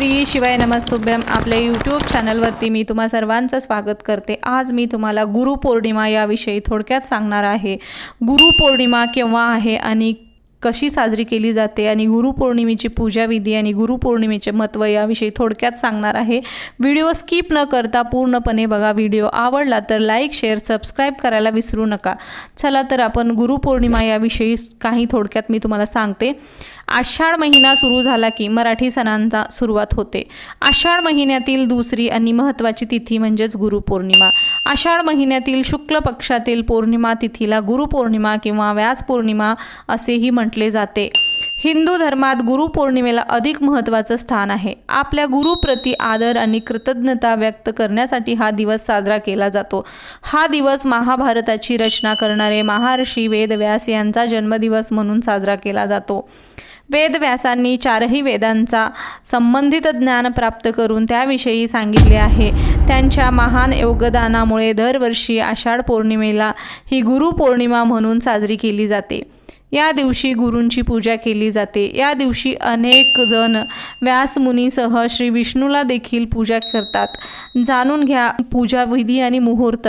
श्री शिवाय नमस्तुभ्यम. आपल्या यूट्यूब चॅनलवरती मी तुम्हा सर्वांचं स्वागत करते. आज मी तुम्हाला गुरुपौर्णिमा याविषयी थोडक्यात सांगणार आहे. गुरुपौर्णिमा केव्हा आहे आणि कशी साजरी केली जाते आणि गुरुपौर्णिमेची पूजाविधी आणि गुरुपौर्णिमेचे महत्त्व याविषयी थोडक्यात सांगणार आहे. व्हिडिओ स्किप न करता पूर्णपणे बघा. व्हिडिओ आवडला तर लाईक शेअर सबस्क्राईब करायला विसरू नका. चला तर आपण गुरुपौर्णिमा याविषयी काही थोडक्यात मी तुम्हाला सांगते. आषाढ महिना सुरू झाला की मराठी सणांचा सुरुवात होते. आषाढ महिन्यातील दुसरी आणि महत्त्वाची तिथी म्हणजेच गुरुपौर्णिमा. आषाढ महिन्यातील शुक्ल पक्षातील पौर्णिमा तिथीला गुरुपौर्णिमा किंवा व्यास पौर्णिमा असेही म्हटले जाते. हिंदू धर्मात गुरुपौर्णिमेला अधिक महत्त्वाचं स्थान आहे. आपल्या गुरुप्रती आदर आणि कृतज्ञता व्यक्त करण्यासाठी हा दिवस साजरा केला जातो. हा दिवस महाभारताची रचना करणारे महर्षी वेदव्यास यांचा जन्मदिवस म्हणून साजरा केला जातो. वेदव्यासांनी चारही वेदांचा संबंधित ज्ञान प्राप्त करून त्याविषयी सांगितले आहे. त्यांच्या महान योगदानामुळे दरवर्षी आषाढ पौर्णिमेला ही गुरुपौर्णिमा म्हणून साजरी केली जाते. या दिवशी गुरूंची पूजा केली जाते. या दिवशी अनेक जण व्यासमुनीसह श्री विष्णूला देखील पूजा करतात. जाणून घ्या पूजा विधी आणि मुहूर्त.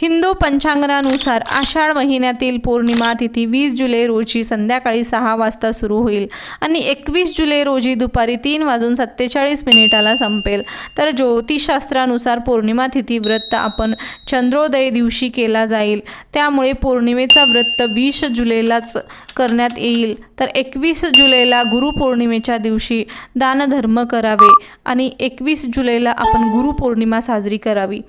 हिंदू पंचांगणानुसार आषाढ महिन्यातील पौर्णिमा तिथी वीस जुलै रोजी संध्याकाळी सहा वाजता सुरू होईल आणि एकवीस जुलै रोजी दुपारी तीन वाजून सत्तेचाळीस मिनिटाला संपेल. तर ज्योतिषशास्त्रानुसार पौर्णिमा तिथी व्रत आपण चंद्रोदय दिवशी केला जाईल. त्यामुळे पौर्णिमेचा व्रत वीस जुलैलाच करण्यात येईल. तर एकवीस जुलैला गुरुपौर्णिमेच्या दिवशी दानधर्म करावे आणि एकवीस जुलैला आपण गुरुपौर्णिमा साजरी करावी.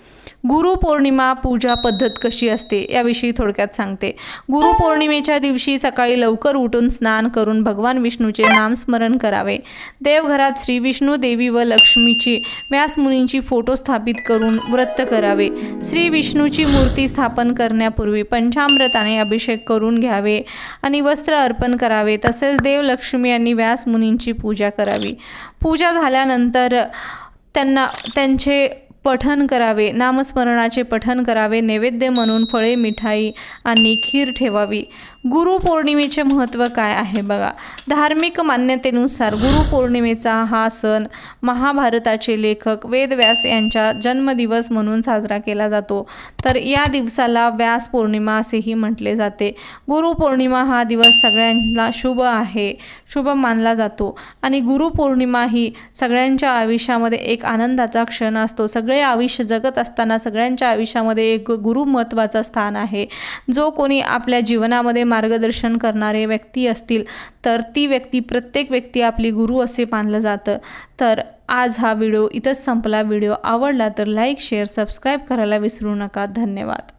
गुरुपौर्णिमा पूजा पद्धत कशी असते याविषयी थोडक्यात सांगते. गुरुपौर्णिमेच्या दिवशी सकाळी लवकर उठून स्नान करून भगवान विष्णूचे नामस्मरण करावे. देवघरात श्री विष्णू देवी व लक्ष्मीची व्यासमुनींची फोटो स्थापित करून व्रत करावे. श्री विष्णूची मूर्ती स्थापन करण्यापूर्वी पंचामृताने अभिषेक करून घ्यावे आणि वस्त्र अर्पण करावे. तसेच देवलक्ष्मी आणि व्यासमुनींची पूजा करावी. पूजा झाल्यानंतर त्यांना त्यांचे पठन करावे नामस्मरणाचे पठन करावे नैवेद्य म्हणून फळे मिठाई आणि खीर ठेवावी. गुरुपौर्णिमेचे महत्त्व काय आहे बघा. धार्मिक मान्यतेनुसार गुरुपौर्णिमेचा हा सण महाभारताचे लेखक वेदव्यास यांच्या जन्मदिवस म्हणून साजरा केला जातो. तर या दिवसाला व्यास पौर्णिमा असेही म्हटले जाते. गुरुपौर्णिमा हा दिवस सगळ्यांना शुभ आहे शुभ मानला जातो. आणि गुरुपौर्णिमा ही सगळ्यांच्या आयुष्यामध्ये एक आनंदाचा क्षण असतो. सगळे सगळे आयुष्य जगत असताना सगळ्यांच्या आयुष्यामध्ये एक गुरु महत्त्वाचं स्थान आहे. जो कोणी आपल्या जीवनामध्ये मार्गदर्शन करणारे व्यक्ती असतील तर ती व्यक्ती प्रत्येक व्यक्ती आपली गुरु असे मानलं जातं. तर आज हा व्हिडिओ इथंच संपला. व्हिडिओ आवडला तर लाईक शेअर सबस्क्राईब करायला विसरू नका. धन्यवाद.